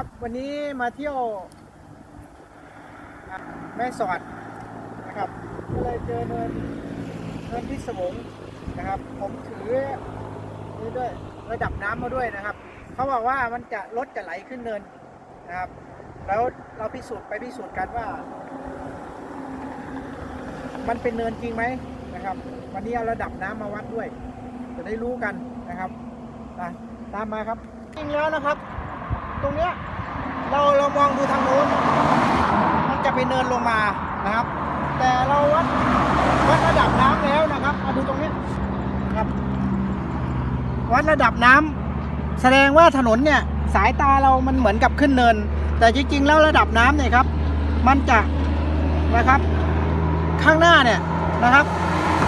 ครับ วันนี้มาเที่ยวแม่สอดนะครับก็เลยเจอเนินเนินพิศวงนะครับ ผมถือนี่ด้วยระดับน้ำมาด้วยนะครับ เขาบอกว่ามันจะรถจะไหลขึ้นเนินนะครับ แล้วเราพิสูจน์ไปพิสูจน์กันว่า มันเป็นเนินจริงไหมนะครับ วันนี้เอาระดับน้ำมาวัดด้วย จะได้รู้กันนะครับตามมาครับ จริงแล้วนะครับ ตรงเนี้ยเราเรามองดูทางโน้นมันจะเป็นเนินลงมานะครับ แต่เราวัดวัดระดับน้ำแล้วนะครับมาดูตรงนี้นะครับ วัดระดับน้ำแสดงว่าถนนเนี่ยสายตาเรามันเหมือนกับขึ้นเนิน แต่จริงๆแล้วระดับน้ำเนี่ยครับ มันจะนะครับ ข้างหน้าเนี่ยนะครับ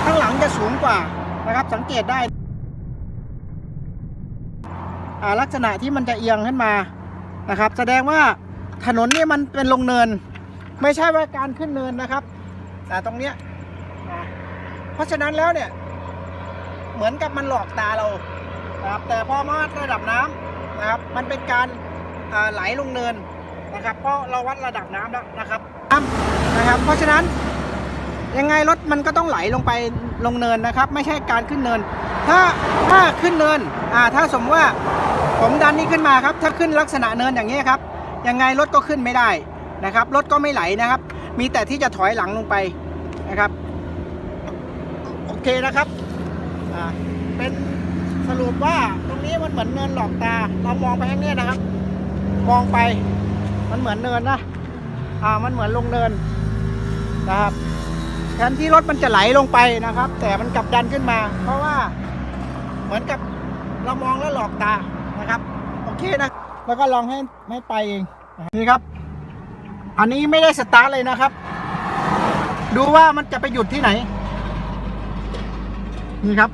ข้างหลังจะสูงกว่านะครับ สังเกตได้ลักษณะที่มันจะเอียงขึ้นมา นะครับ แสดงว่าถนนนี่มันเป็นลงเนิน ไม่ใช่ว่าการขึ้นเนินนะครับ แต่ตรงเนี้ยเพราะฉะนั้นแล้วเนี่ย เหมือนกับมันหลอกตาเรานะครับแต่พอมาวัดระดับน้ำนะครับ มันเป็นการไหลลงเนินนะครับ เพราะเราวัดระดับน้ำแล้วนะครับน้ำนะครับ เพราะฉะนั้นยังไงรถมันก็ต้องไหลลงไปลงเนินนะครับ ไม่ใช่การขึ้นเนิน ถ้าถ้าขึ้นเนินอ่าถ้าสมมติว่า ผมดันนี้ขึ้นมาครับ ถ้าขึ้นลักษณะเนินอย่างนี้ครับ ยังไงรถก็ขึ้นไม่ได้นะครับ รถก็ไม่ไหลนะครับ มีแต่ที่จะถอยหลังลงไปนะครับ โอเคนะครับ เป็นสรุปว่าตรงนี้มันเหมือนเนินหลอกตา เรามองไปข้างนี้นะครับ มองไป มันเหมือนเนินนะ อ่า มันเหมือนลงเนินนะครับ แทนที่รถมันจะไหลลงไปนะครับ แต่มันกลับดันขึ้นมา เพราะว่า เหมือนกับเรามองแล้วหลอกตา นะครับ โอเคนะ แล้วก็ลองให้ไม่ไปเองนี่ครับ อันนี้ไม่ได้สตาร์ทเลยนะครับ ดูว่ามันจะไปหยุดที่ไหน นี่ครับ